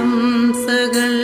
പ്രശംസകൾ